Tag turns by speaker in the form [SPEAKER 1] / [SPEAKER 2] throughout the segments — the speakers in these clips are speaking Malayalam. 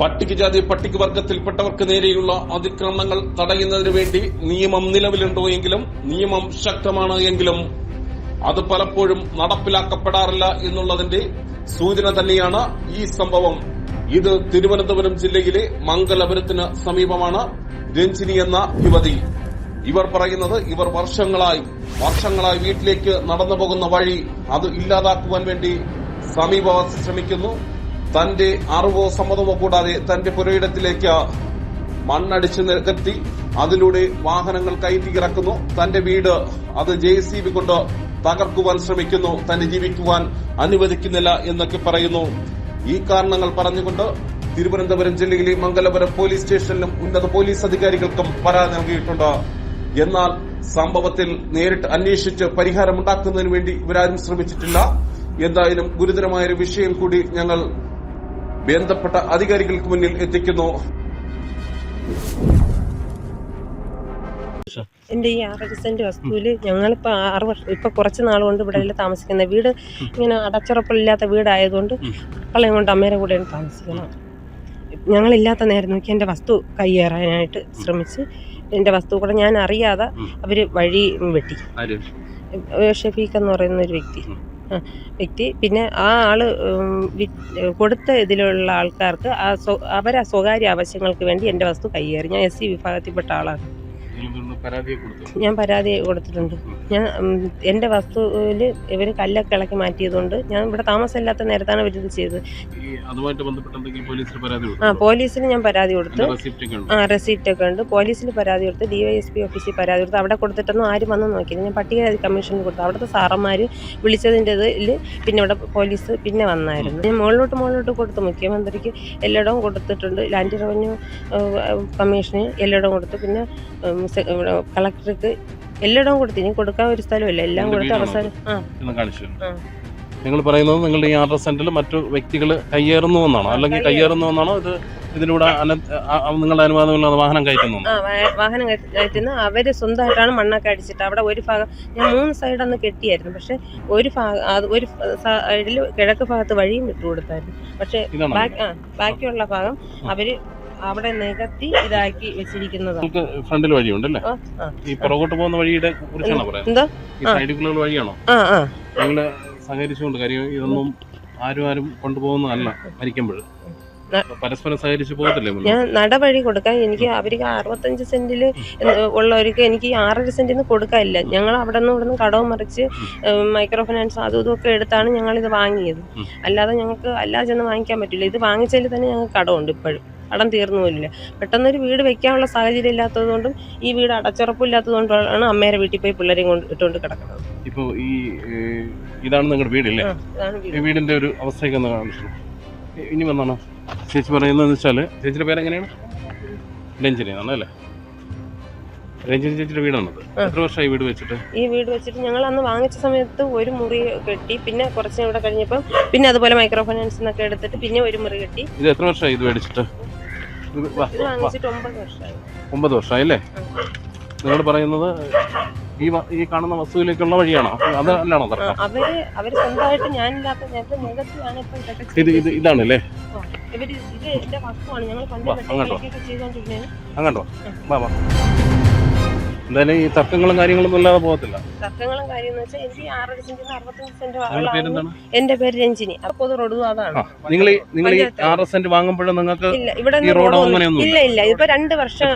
[SPEAKER 1] പട്ടികജാതി പട്ടികവർഗത്തിൽപ്പെട്ടവർക്ക് നേരെയുള്ള അതിക്രമണങ്ങൾ തടയുന്നതിനു വേണ്ടി നിയമം നിലവിലുണ്ടോ എങ്കിലും നിയമം ശക്തമാണ് എങ്കിലും അത് പലപ്പോഴും നടപ്പിലാക്കപ്പെടാറില്ല എന്നുള്ളതിന്റെ സൂചന തന്നെയാണ് ഈ സംഭവം. ഇത് തിരുവനന്തപുരം ജില്ലയിലെ മംഗലപുരത്തിന് സമീപമാണ്. രഞ്ജിനി എന്ന യുവതി. ഇവർ പറയുന്നത് ഇവർ വർഷങ്ങളായി വർഷങ്ങളായി വീട്ടിലേക്ക് നടന്നു പോകുന്ന വഴി അത് ഇല്ലാതാക്കുവാൻ വേണ്ടി സമീപവാസി ശ്രമിക്കുന്നു. തന്റെ അറിവോ സമ്മതമോ കൂടാതെ തന്റെ പുരയിടത്തിലേക്ക് മണ്ണടിച്ച് നികത്തി അതിലൂടെ വാഹനങ്ങൾ കയറ്റി ഇറക്കുന്നു. തന്റെ വീട് അത് ജെ സി ബി കൊണ്ട് തകർക്കുവാൻ ശ്രമിക്കുന്നു. തന്നെ ജീവിക്കുവാൻ അനുവദിക്കുന്നില്ല എന്നൊക്കെ പറയുന്നു. ഈ കാരണങ്ങൾ പറഞ്ഞുകൊണ്ട് തിരുവനന്തപുരം ജില്ലയിലെ മംഗലപുരം പോലീസ് സ്റ്റേഷനിലും ഉന്നത പോലീസ് അധികാരികൾക്കും പരാതി നൽകിയിട്ടുണ്ട്. എന്നാൽ സംഭവത്തിൽ നേരിട്ട് അന്വേഷിച്ച് പരിഹാരമുണ്ടാക്കുന്നതിന് വേണ്ടി ഇവരാരും ശ്രമിച്ചിട്ടില്ല. എന്തായാലും ഗുരുതരമായൊരു വിഷയം കൂടി ഞങ്ങൾ ബന്ധപ്പെട്ട അധികാരികൾക്ക് മുന്നിൽ എത്തിക്കുന്നു.
[SPEAKER 2] എന്റെ ഈ ആറര സെന്റ് വസ്തുവിൽ ഞങ്ങളിപ്പോൾ ആറ് വർഷം ഇപ്പൊ കുറച്ച് നാൾ കൊണ്ട് ഇവിടെ താമസിക്കുന്ന വീട് ഇങ്ങനെ അടച്ചുറപ്പില്ലാത്ത വീടായതുകൊണ്ട് മക്കളെയും കൊണ്ട് അമ്മേരെ കൂടെയാണ് താമസിക്കണം ഞങ്ങളില്ലാത്ത നേരം നോക്കി എന്റെ വസ്തു കയ്യേറാനായിട്ട് ശ്രമിച്ച് എന്റെ വസ്തു കൂടെ ഞാൻ അറിയാതെ അവർ വഴി വെട്ടി. ഷഫീഖ് എന്ന് പറയുന്ന ഒരു വ്യക്തി. വ്യക്തി പിന്നെ ആ ആൾ കൊടുത്ത ഇതിലുള്ള ആൾക്കാർക്ക് ആ സ്വ- അവരെ സ്വകാര്യ ആവശ്യങ്ങൾക്ക് വേണ്ടി എന്റെ വസ്തു കയ്യേറി ഞാൻ എസ് സി വിഭാഗത്തിൽപ്പെട്ട ആളാണ്. ഞാൻ പരാതി കൊടുത്തിട്ടുണ്ട്. ഞാൻ എന്റെ വസ്തുവിൽ ഇവർ കല്ലൊക്കെ ഇളക്കി മാറ്റിയതുകൊണ്ട് ഞാൻ ഇവിടെ താമസമില്ലാത്ത നേരത്താണ് ഇവർ ഇത് ചെയ്തത്. ആ പോലീസിന് ഞാൻ പരാതി കൊടുത്തു. ആ റെസീപ്റ്റ് ഒക്കെ ഉണ്ട്. പോലീസിൽ പരാതി കൊടുത്ത്. ഡി വൈ എസ് പി ഓഫീസിൽ പരാതി കൊടുത്ത്. അവിടെ കൊടുത്തിട്ടൊന്നും ആരും വന്ന് നോക്കിയില്ല. ഞാൻ പട്ടികജാതി കമ്മീഷനിൽ കൊടുത്തു. അവിടുത്തെ സാറന്മാർ വിളിച്ചതിന്റെ ഇതിൽ പിന്നെ ഇവിടെ പോലീസ് പിന്നെ വന്നായിരുന്നു. ഞാൻ മുകളിലോട്ട് മുകളിലോട്ട് കൊടുത്തു. മുഖ്യമന്ത്രിക്ക് എല്ലായിടവും കൊടുത്തിട്ടുണ്ട്. ലാൻഡ് റവന്യൂ കമ്മീഷന് എല്ലായിടവും കൊടുത്തു. പിന്നെ ഇവിടെ കളക്ടർക്ക് എല്ലായിടവും കൊടുത്തു. ഇനി കൊടുക്കാൻ ഒരു സ്ഥലമില്ല എല്ലാം കൊടുത്ത് അവസാനം ആ.
[SPEAKER 3] എന്ന്
[SPEAKER 2] ആ.
[SPEAKER 3] നിങ്ങൾ പറയുന്നത് നിങ്ങളുടെ ഈ ആറ് സെന്റിൽ മറ്റു വ്യക്തികൾ കയ്യേറുന്നു എന്നാണോ? അല്ലെങ്കിൽ കയ്യേറുന്നു. എന്നാണോ? ഇത് ഇതിലൂടെ നിങ്ങളുടെ അനുവാദമില്ലാതെ വാഹനം കയറ്റുന്നു
[SPEAKER 2] വാഹനം കയറ്റുന്നു. അവർ അവർ സ്വന്തമായിട്ടാണ് മണ്ണൊക്കെ അടിച്ചിട്ട് അവിടെ ഒരു ഭാഗം ഞാൻ മൂന്ന് സൈഡ് അന്ന് കെട്ടിയായിരുന്നു. പക്ഷെ ഒരു ഭാഗം ഒരു സൈഡിൽ കിഴക്ക് ഭാഗത്ത് വഴിയും വിട്ടുകൊടുത്തായിരുന്നു പക്ഷെ ബാക്കിയുള്ള ഭാഗം അവർ അവിടെ നികത്തി ഇതാക്കി വെച്ചിരിക്കുന്നതാണ്
[SPEAKER 3] നമുക്ക് ഫ്രണ്ടിൽ വഴിയുണ്ട് അല്ലേ
[SPEAKER 2] ആ, ആ.
[SPEAKER 3] ഈ പുറകോട്ട് പോകുന്ന വഴിയുടെ കുറിച്ചാണോ പറയുന്നത്
[SPEAKER 2] എന്തോ?
[SPEAKER 3] ഈ. സൈഡിലുള്ള വഴിയാണോ? ഞങ്ങൾ സഹകരിച്ചുകൊണ്ട് കാര്യം ഇതൊന്നും ആരും ആരും കൊണ്ടുപോകുന്നതല്ല മരിക്കുമ്പോൾ പരസ്പരം സഹകരിച്ച് പോകത്തില്ലേ?
[SPEAKER 2] ഞാൻ നടപടി കൊടുക്കാൻ എനിക്ക് അവർക്ക് അറുപത്തഞ്ച് സെന്റിൽ ഉള്ളവർക്ക് എനിക്ക് ആറര സെന്റിൽ നിന്ന് കൊടുക്കാനില്ല ഞങ്ങൾ അവിടെ നിന്ന് ഇവിടെ നിന്ന് കടവും മറിച്ച് മൈക്രോ ഫിനാൻസ് അതും ഇതും ഒക്കെ എടുത്താണ് ഞങ്ങൾ ഇത് വാങ്ങിയത്. അല്ലാതെ ഞങ്ങൾക്ക് അല്ലാതെ ചെന്ന് വാങ്ങിക്കാൻ പറ്റില്ല. ഇത് വാങ്ങിച്ചതിൽ തന്നെ ഞങ്ങൾക്ക് കടമുണ്ട് ഇപ്പോഴും. കടം തീർന്നു പോലില്ല പെട്ടെന്നൊരു വീട് വെക്കാനുള്ള സാഹചര്യം ഇല്ലാത്തതുകൊണ്ടും ഈ വീട് അടച്ചുറപ്പില്ലാത്തതുകൊണ്ടാണ് അമ്മേരെ വീട്ടിൽ പോയി പിള്ളേരെയും കൊണ്ട് ഇട്ടുകൊണ്ട് കിടക്കുന്നത്.
[SPEAKER 3] ഇപ്പോൾ ഈ ഇതാണ് നിങ്ങളുടെ വീടില്ലേ ഈ വീടിന്റെ ഒരു അവസ്ഥയൊക്കെ ഒന്ന് കാണിച്ചു ഇനി വന്നാണോ? ചേച്ചി പറയുന്നതെന്ന് വെച്ചാൽ ചേച്ചിയുടെ പേര് എങ്ങനെയാണ്? രഞ്ജനി എന്നാണ് അല്ലേ? രഞ്ജനി ചേച്ചിയുടെ വീടാണത്. എത്ര വർഷമായി വീട് വെച്ചിട്ട്?
[SPEAKER 2] ഈ വീട് വെച്ചിട്ട് ഞങ്ങൾ അന്ന് വാങ്ങിച്ച സമയത്ത് ഒരു മുറി കെട്ടി പിന്നെ കുറച്ച് ഇവിടെ കഴിഞ്ഞപ്പോൾ പിന്നെ അതുപോലെ മൈക്രോ ഫൈനാൻസ് എന്നൊക്കെ എടുത്തിട്ട് പിന്നെ ഒരു മുറി കെട്ടി.
[SPEAKER 3] ഇത് എത്ര വർഷമായി ഇത് മേടിച്ചിട്ട്?
[SPEAKER 2] ഒമ്പത് വർഷമായി.
[SPEAKER 3] അല്ലേ നിങ്ങൾ പറയുന്നത് ഈ ഈ കാണുന്ന വസ്തുവിലേക്കുള്ള വഴിയാണോ? അത് അല്ലാണോ
[SPEAKER 2] അവർ അവർ സ്വന്തമായിട്ട് ഞാനില്ലാത്ത ഇപ്പൊ ഇതൊക്കെ
[SPEAKER 3] ഇത് ഇത് ഇതാണല്ലേ?
[SPEAKER 2] അങ്ങോട്ടോ ഇവർ ഇത് എന്റെ വസ്തുവാണ്. ഞങ്ങൾ പണ്ട്
[SPEAKER 3] വാ, അങ്ങോട്ട് വാ.
[SPEAKER 2] വെട്ടിക്കൊക്കെ ചെയ്തോണ്ടിരുന്നത്
[SPEAKER 3] അങ്ങോട്ടോ വാ വാ. എന്തായാലും ഈ തർക്കങ്ങളും കാര്യങ്ങളും ഇല്ലാതെ പോകത്തില്ല.
[SPEAKER 2] തർക്കങ്ങളും കാര്യം എന്ന് വെച്ചാൽ എനിക്ക് ഈ ആറര സെന്റിന് അറുപത്തഞ്ച് സെന്റ്
[SPEAKER 3] നിങ്ങളുടെ
[SPEAKER 2] എന്റെ പേര് രഞ്ജിനി. അപ്പൊ പൊതു റോഡും അതാണ്.
[SPEAKER 3] നിങ്ങൾ നിങ്ങൾ ഈ സെന്റ് വാങ്ങുമ്പോഴും നിങ്ങൾക്ക്
[SPEAKER 2] ഇല്ല ഇവിടെ
[SPEAKER 3] ഈ റോഡോ അങ്ങനെയൊന്നും
[SPEAKER 2] ഇല്ല ഇല്ല. ഇപ്പൊ രണ്ട് വർഷം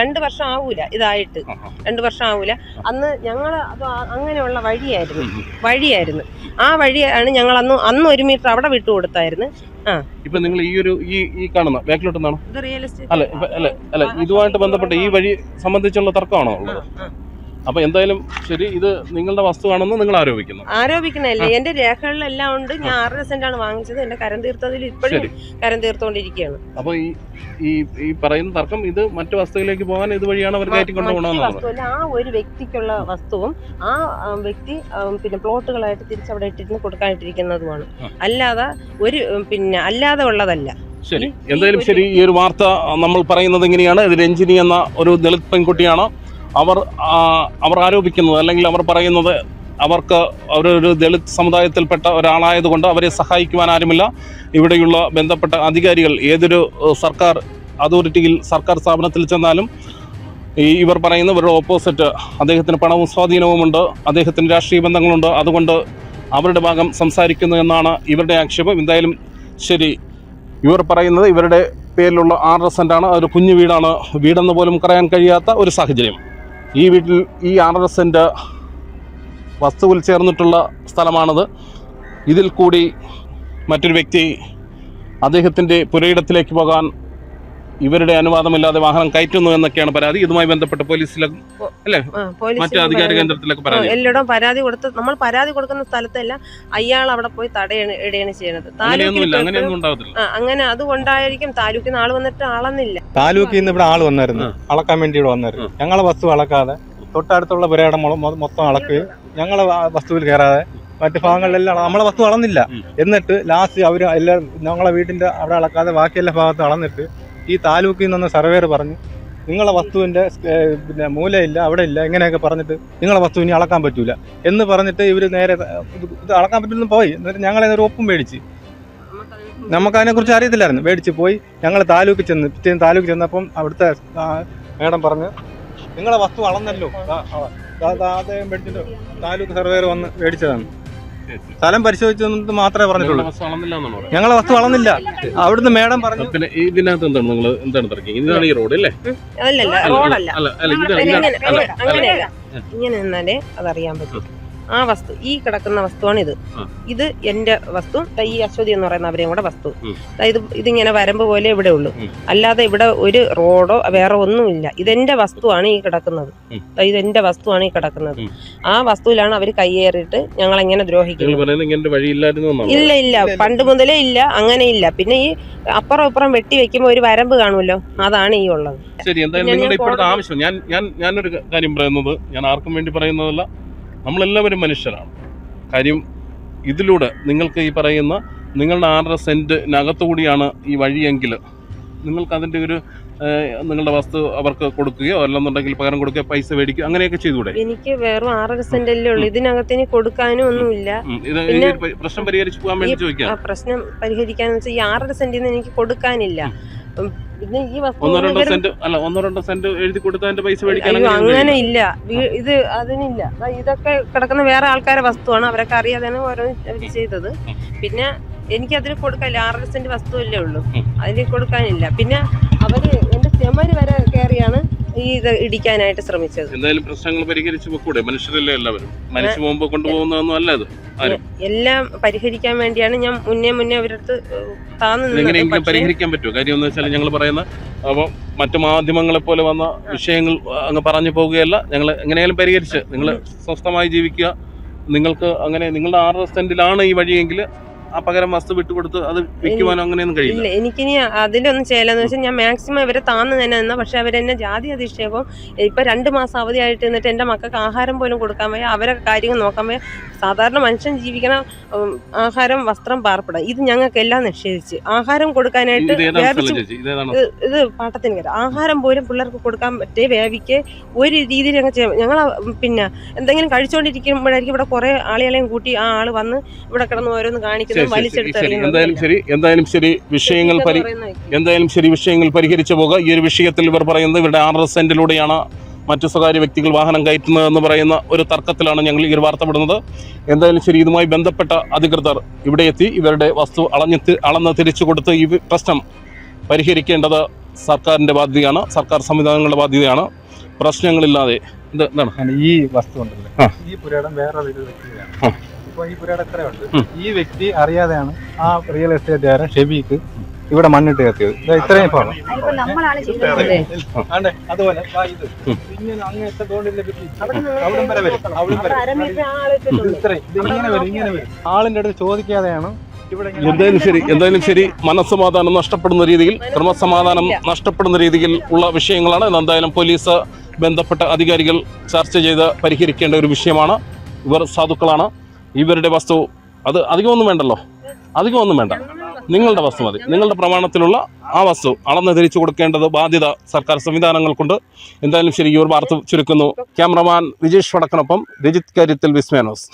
[SPEAKER 2] രണ്ട് വർഷം ആവൂല ഇതായിട്ട്. രണ്ട് വർഷം ആവൂല. അന്ന് ഞങ്ങൾ അത് അങ്ങനെയുള്ള വഴിയായിരുന്നു. വഴിയായിരുന്നു. ആ വഴിയാണ് ഞങ്ങൾ അന്ന് അന്ന് ഒരു മീറ്റർ അവിടെ വിട്ടു കൊടുത്തായിരുന്നു.
[SPEAKER 3] ഇപ്പൊ നിങ്ങൾ ഈ ഒരു ഈ ഈ കാണുന്ന ബാക്കിലോട്ട്
[SPEAKER 2] എസ്റ്റേറ്റ്
[SPEAKER 3] അല്ല അല്ല അല്ല ഇതുമായിട്ട് ബന്ധപ്പെട്ട ഈ വഴി സംബന്ധിച്ചുള്ള തർക്കമാണോ ഉള്ളത്? അപ്പൊ എന്തായാലും ശരി ഇത് നിങ്ങളുടെ വസ്തുവാണെന്ന് നിങ്ങൾ ആരോപിക്കുന്നു.
[SPEAKER 2] ആരോപിക്കണല്ലേ എന്റെ രേഖകളിലെല്ലാം ഉണ്ട്. ഞാൻ ആറ് സെന്റാണ് വാങ്ങിച്ചത്. എന്റെ കരം തീർത്തതിൽ ഇപ്പോഴും
[SPEAKER 3] ശരി.
[SPEAKER 2] കരം തീർത്തോണ്ടിരിക്കുകയാണ്.
[SPEAKER 3] അപ്പൊ ഈ ഈ ഈ പറയുന്ന തർക്കം ഇത് മറ്റു വസ്തുവിലേക്ക് പോകാൻ ഇതുവഴിയാണ് അവർ കയറ്റി
[SPEAKER 2] മറ്റു വസ്തുവല്ല ആ ഒരു വ്യക്തിക്കുള്ള വസ്തുവും ആ ആ, വ്യക്തി ആ, പിന്നെ പ്ലോട്ടുകളായിട്ട് തിരിച്ചവിടെ ഇട്ടിരുന്ന് കൊടുക്കാനിട്ടിരിക്കുന്നതുമാണ്.
[SPEAKER 3] ആ.
[SPEAKER 2] അല്ലാതെ ഒരു ഉം, പിന്നെ അല്ലാതെ ഉള്ളതല്ല.
[SPEAKER 3] ശരി.
[SPEAKER 2] ഈ-
[SPEAKER 3] എന്തായാലും ശരി ഈ ഒരു വാർത്ത നമ്മൾ പറയുന്നത് എങ്ങനെയാണ് ഇത് രഞ്ജിനി എന്ന ഒരു ദളിത് പെൺകുട്ടിയാണ്. അവർ അവർ ആരോപിക്കുന്നത് അല്ലെങ്കിൽ അവർ പറയുന്നത് അവർക്ക് അവരൊരു ദളിത് സമുദായത്തിൽപ്പെട്ട ഒരാളായതുകൊണ്ട് അവരെ സഹായിക്കുവാൻ ആരുമില്ല. ഇവിടെയുള്ള ബന്ധപ്പെട്ട അധികാരികൾ ഏതൊരു സർക്കാർ അതോറിറ്റിയിൽ സർക്കാർ സ്ഥാപനത്തിൽ ചെന്നാലും ഈ ഇവർ പറയുന്ന ഇവരുടെ ഓപ്പോസിറ്റ് അദ്ദേഹത്തിന് പണവും സ്വാധീനവുമുണ്ട് അദ്ദേഹത്തിന് രാഷ്ട്രീയ ബന്ധങ്ങളുണ്ട്. അതുകൊണ്ട് അവരുടെ ഭാഗം സംസാരിക്കുന്നു എന്നാണ് ഇവരുടെ ആക്ഷേപം. എന്തായാലും ശരി ഇവർ പറയുന്നത് ഇവരുടെ പേരിലുള്ള ആറ് സെന്റാണ് ഒരു കുഞ്ഞു വീടാണ്. വീടെന്ന് പോലും പറയാൻ കഴിയാത്ത ഒരു സാഹചര്യം. ഈ വീട്ടിൽ ഈ ആർ എസ് എന്റെ വസ്തുവിൽ ചേർന്നിട്ടുള്ള സ്ഥലമാണത്. ഇതിൽ കൂടി മറ്റൊരു വ്യക്തി അദ്ദേഹത്തിന്റെ പുരയിടത്തിലേക്ക് പോകാൻ ഇവരുടെ അനുവാദമില്ലാതെ വാഹനം കയറ്റുന്നു എന്നൊക്കെയാണ് പരാതി. ഇതുമായി ബന്ധപ്പെട്ട് പോലീസിലും അല്ലേ? മറ്റു അധികാര കേന്ദ്രത്തിലൊക്കെ പരാതി.
[SPEAKER 2] എല്ലായിടവും പരാതി കൊടുത്ത് നമ്മൾ പരാതി കൊടുക്കുന്ന സ്ഥലത്തല്ല അയാൾ അവിടെ പോയി തടയാണ് ചെയ്യുന്നത് അങ്ങനെ അത് കൊണ്ടായിരിക്കും താലൂക്കിൽ നിന്ന് ആൾ വന്നിട്ട് അളന്നില്ല
[SPEAKER 4] താലൂക്കിൽ നിന്ന് ഇവിടെ ആൾ വന്നായിരുന്നു. അളക്കാൻ വേണ്ടി ഇവിടെ വന്നായിരുന്നു ഞങ്ങളെ വസ്തു അളക്കാതെ തൊട്ടടുത്തുള്ള പുരയുടെ മൊത്തം അളക്കുകയും ഞങ്ങളെ വസ്തുവിൽ കയറാതെ മറ്റു ഭാഗങ്ങളിലെല്ലാം നമ്മളെ വസ്തു അളന്നില്ല. എന്നിട്ട് ലാസ്റ്റ് അവർ എല്ലാം ഞങ്ങളെ വീട്ടിന്റെ അവിടെ അളക്കാതെ ബാക്കി എല്ലാ ഭാഗത്തും അളന്നിട്ട് ഈ താലൂക്കിൽ നിന്ന് സർവേർ പറഞ്ഞു നിങ്ങളെ വസ്തുവിന്റെ പിന്നെ മൂലയില്ല അവിടെ ഇല്ല ഇങ്ങനെയൊക്കെ പറഞ്ഞിട്ട് നിങ്ങളെ വസ്തു ഇനി അളക്കാൻ പറ്റൂല എന്ന് പറഞ്ഞിട്ട് ഇവർ നേരെ ഇത് അളക്കാൻ പറ്റില്ലെന്ന് പോയി. എന്നിട്ട് ഞങ്ങളെ ഒരു ഒപ്പം മേടിച്ച്. നമുക്കതിനെക്കുറിച്ച് അറിയത്തില്ലായിരുന്നു. മേടിച്ച് പോയി ഞങ്ങൾ താലൂക്കിൽ ചെന്ന് പിറ്റേന്ന് താലൂക്കിൽ ചെന്നപ്പം അവിടുത്തെ മേഡം പറഞ്ഞു നിങ്ങളെ വസ്തു അളന്നല്ലോ. അദ്ദേഹം മേടിച്ചിട്ട് താലൂക്ക് സർവേർ വന്ന് മേടിച്ചതാണ്. സ്ഥലം പരിശോധിച്ചെന്ന് മാത്രമേ പറഞ്ഞിട്ടുള്ളൂ. ഞങ്ങളെ വസ്തു വളർന്നില്ല. അവിടുന്ന് മേഡം പറഞ്ഞു.
[SPEAKER 3] പിന്നെ ഇതിനകത്ത് എന്താണ് നിങ്ങൾ എന്താണ് തിരക്കി ഇതാണ് ഈ റോഡ് അല്ലേ? അല്ല, അല്ല അല്ല
[SPEAKER 2] ഇങ്ങനെ-
[SPEAKER 3] അല്ല
[SPEAKER 2] അങ്ങനെ- അങ്ങനെയല്ല ഇങ്ങനെ നിന്നാലേ അതറിയാൻ പറ്റും. ആ വസ്തു ഈ കിടക്കുന്ന വസ്തുവാണ് ഇത്. ഇത് എന്റെ വസ്തു തൈ ഈ അശ്വതി എന്ന് പറയുന്ന അവരെയും കൂടെ വസ്തു. അതായത് ഇത് ഇതിങ്ങനെ വരമ്പ് പോലെ ഇവിടെ ഉള്ളൂ. അല്ലാതെ ഇവിടെ ഒരു റോഡോ വേറെ ഒന്നുമില്ല. ഇതെന്റെ വസ്തുവാണ് ഈ കിടക്കുന്നത്. ഇതെന്റെ വസ്തുവാണ് ഈ കിടക്കുന്നത്. ആ വസ്തുവിലാണ് അവർ കൈയേറിയിട്ട് ഞങ്ങൾ എങ്ങനെ
[SPEAKER 3] നിങ്ങൾ
[SPEAKER 2] ദ്രോഹിക്കുന്നത് ഇല്ല ഇല്ല. പണ്ട് മുതലേ ഇല്ല അങ്ങനെ ഇല്ല. പിന്നെ ഈ അപ്പുറം ഇപ്പുറം വെട്ടി വെക്കുമ്പോ ഒരു വരമ്പ് കാണുമല്ലോ? അതാണ് ഈ ഉള്ളത്.
[SPEAKER 3] ശരി എന്തായാലും നിങ്ങളുടെ
[SPEAKER 2] ഞാൻ
[SPEAKER 3] ഇപ്പോഴത്തെ ആവശ്യം. ഞാൻ ഞാൻ ഞാനൊരു കാര്യം പറയുന്നത് ഞാൻ ആർക്കും വേണ്ടി പറയുന്നതല്ല. നമ്മളെല്ലാവരും മനുഷ്യരാണ്. കാര്യം ഇതിലൂടെ നിങ്ങൾക്ക് ഈ പറയുന്ന നിങ്ങളുടെ ആറര സെന്റിനകത്തു കൂടിയാണ് ഈ വഴിയെങ്കിൽ നിങ്ങൾക്കതിന്റെ ഒരു നിങ്ങളുടെ വസ്തു അവർക്ക് കൊടുക്കുകയോ അല്ലെന്നുണ്ടെങ്കിൽ പകരം കൊടുക്കുകയോ പൈസ മേടിക്കുകയോ അങ്ങനെയൊക്കെ ചെയ്തുകൂടെ?
[SPEAKER 2] എനിക്ക് വെറും ആറര സെന്റല്ലേ ഉള്ളൂ. ഇതിനകത്ത് ഇനി കൊടുക്കാനും ഒന്നുമില്ല.
[SPEAKER 3] പ്രശ്നം പരിഹരിച്ചു പോകാൻ വേണ്ടി ചോദിക്കാം.
[SPEAKER 2] പ്രശ്നം പരിഹരിക്കാന്ന് വെച്ചാൽ ഈ ആറര സെന്റിൽ നിന്ന് എനിക്ക് കൊടുക്കാനില്ല. പിന്നെ ഈ വസ്തു
[SPEAKER 3] ഒന്നോ രണ്ടോ
[SPEAKER 2] ഇവർ
[SPEAKER 3] സെന്റ് അല്ല ഒന്നോ രണ്ടോ സെന്റ് എഴുതി കൊടുത്തതിന്റെ പൈസ മേടിക്കാൻ
[SPEAKER 2] അയ്യോ
[SPEAKER 3] അങ്ങനെ
[SPEAKER 2] ഇല്ല. വീ- ഇത് അതിനില്ല. ദാ ഇതൊക്കെ കിടക്കുന്ന വേറെ ആൾക്കാരെ വസ്തുവാണ്. അവരൊക്കെ അറിയാതെയാണ് ഓരോ അവർ ചെയ്തത്. പിന്നെ എനിക്ക് അതിന് കൊടുക്കാനില്ല. ആറര സെന്റ് വസ്തുവല്ലേ ഉള്ളൂ.
[SPEAKER 3] ഉം.
[SPEAKER 2] അതിന് കൊടുക്കാനില്ല. പിന്നെ അവർ എന്റെ ചെമര് വരെ കയറിയാണ്. ഈ ഇത് ഇടിക്കാനായിട്ട് ശ്രമിച്ചത്.
[SPEAKER 3] എന്തായാലും പ്രശ്നങ്ങൾ പരിഹരിച്ചു വെക്കൂടെ മനുഷ്യരല്ലേ എല്ലാവരും? മനുഷ്യ മുമ്പ് കൊണ്ടുപോകുന്നതൊന്നും അല്ല ഇത് ആരും.
[SPEAKER 2] എല്ലാം പരിഹരിക്കാൻ വേണ്ടിയാണ് ഞാൻ മുന്നേ മുന്നേ അവരടുത്ത് താന്നു
[SPEAKER 3] എങ്ങനെയെങ്കിലും പരിഹരിക്കാൻ പറ്റുമോ? കാര്യം എന്ന് വെച്ചാൽ ഞങ്ങൾ പറയുന്ന അപ്പം മറ്റു മാധ്യമങ്ങളെ പോലെ വന്ന വിഷയങ്ങൾ അങ്ങ് പറഞ്ഞു പോവുകയല്ല ഞങ്ങൾ എങ്ങനെയാലും പരിഹരിച്ച്. നിങ്ങൾ സ്വസ്ഥമായി ജീവിക്കുക. നിങ്ങൾക്ക് അങ്ങനെ നിങ്ങളുടെ ആറ് സെന്റിലാണ് ഈ വഴിയെങ്കിൽ പകരം വസ്തു വിട്ടുകൊടുത്ത് അത് വിൽക്കുവാനോ അങ്ങനെയൊന്നും കഴിയില്ല.
[SPEAKER 2] എനിക്കിനി അതിലൊന്നും ചെയ്യലെന്ന് വെച്ചാൽ ഞാൻ മാക്സിമം ഇവരെ താന്ന് തന്നെ നിന്ന പക്ഷെ അവരെന്നെ ജാതി അധിക്ഷേപം ഇപ്പൊ രണ്ട് മാസം അവധിയായിട്ട് നിന്നിട്ട് എന്റെ മക്കൾക്ക് ആഹാരം പോലും കൊടുക്കാൻ വയ്യ അവരെ കാര്യങ്ങൾ നോക്കാൻ വയ്യ. സാധാരണ മനുഷ്യൻ ജീവിക്കണം ആഹാരം വസ്ത്രം പാർപ്പിടം ഇത് ഞങ്ങൾക്ക് എല്ലാം നിഷേധിച്ച്. ആഹാരം കൊടുക്കാനായിട്ട്
[SPEAKER 3] ഇത്
[SPEAKER 2] പാട്ടത്തിന് കയറി ആഹാരം പോലും പിള്ളേർക്ക് കൊടുക്കാൻ പറ്റേ വേവിക്ക് ഒരു രീതിയിൽ ഞങ്ങൾ ഞങ്ങൾ പിന്നെ എന്തെങ്കിലും കഴിച്ചുകൊണ്ടിരിക്കുമ്പോഴായിരിക്കും ഇവിടെ കുറെ ആളുകളെയും കൂട്ടി ആ ആൾ വന്ന് ഇവിടെ കിടന്ന് ഓരോന്ന് കാണിക്കുന്നതും
[SPEAKER 3] എന്തായാലും ശരി എന്തായാലും ശരി വിഷയങ്ങൾ പരി എന്തായാലും ശരി വിഷയങ്ങൾ പരിഹരിച്ചു പോകുക. ഈ ഒരു വിഷയത്തിൽ ഇവർ പറയുന്നത് ഇവരുടെ ആർ എസ് സെന്റിലൂടെയാണ് മറ്റു സ്വകാര്യ വ്യക്തികൾ വാഹനം കയറ്റുന്നതെന്ന് പറയുന്ന ഒരു തർക്കത്തിലാണ് ഞങ്ങൾ ഈ ഒരു വാർത്ത വിടുന്നത്. എന്തായാലും ശരി ഇതുമായി ബന്ധപ്പെട്ട അധികൃതർ ഇവിടെ എത്തി ഇവരുടെ വസ്തു അളഞ്ഞ് അളന്ന് തിരിച്ചു കൊടുത്ത് ഈ പ്രശ്നം പരിഹരിക്കേണ്ടത് സർക്കാരിന്റെ ബാധ്യതയാണ്. സർക്കാർ സംവിധാനങ്ങളുടെ ബാധ്യതയാണ്. പ്രശ്നങ്ങളില്ലാതെ എന്താണ്?
[SPEAKER 4] ഈ വസ്തു ഉണ്ടല്ലോ? ഈ പുരാടം വേറെ വ്യക്തിയാണ് ഇപ്പൊ ഈ പുരയിടം എത്രയുണ്ട് ഈ വ്യക്തി അറിയാതെയാണ് ആ റിയൽ എസ്റ്റേറ്റുകാരൻ ഷെബിക്ക് ഇവിടെ മണ്ണിട്ട് കത്തിയത്. ഇത് ഇത്രയും ഭാഗം അതുപോലെ ദാ ഇത്.
[SPEAKER 3] ഉം.
[SPEAKER 4] ഇങ്ങനെ അങ്ങനത്തെ തോണ്ടിലെ അവിടം വരെ അവിടം ഇത്രയും. ഇങ്ങനെ വരും ഇങ്ങനെ വരും. ആളിന്റെ അടുത്ത് ചോദിക്കാതെയാണ്
[SPEAKER 3] എന്തായാലും ശരി എന്തായാലും ശരി. മനസ്സമാധാനം നഷ്ടപ്പെടുന്ന രീതിയിൽ ക്രമസമാധാനം നഷ്ടപ്പെടുന്ന രീതിയിൽ ഉള്ള വിഷയങ്ങളാണ്. ഇത് എന്തായാലും പോലീസ് ബന്ധപ്പെട്ട അധികാരികൾ ചർച്ച ചെയ്ത് പരിഹരിക്കേണ്ട ഒരു വിഷയമാണ്. ഇവർ സാധുക്കളാണ്. ഇവരുടെ വസ്തു അത് അധികമൊന്നും വേണ്ടല്ലോ? അധികമൊന്നും വേണ്ട. നിങ്ങളുടെ വസ്തു മതി. നിങ്ങളുടെ പ്രമാണത്തിലുള്ള ആ വസ്തു അളന്ന് തിരിച്ചു കൊടുക്കേണ്ടത് ബാധ്യത സർക്കാർ സംവിധാനങ്ങൾക്കുണ്ട്. എന്തായാലും ശരി ഒരു വാർത്ത ചുരുക്കുന്നു. ക്യാമറമാൻ വിജേഷ് വടക്കനൊപ്പം രജിത് കാര്യത്തിൽ വിസ്മയാനോസ്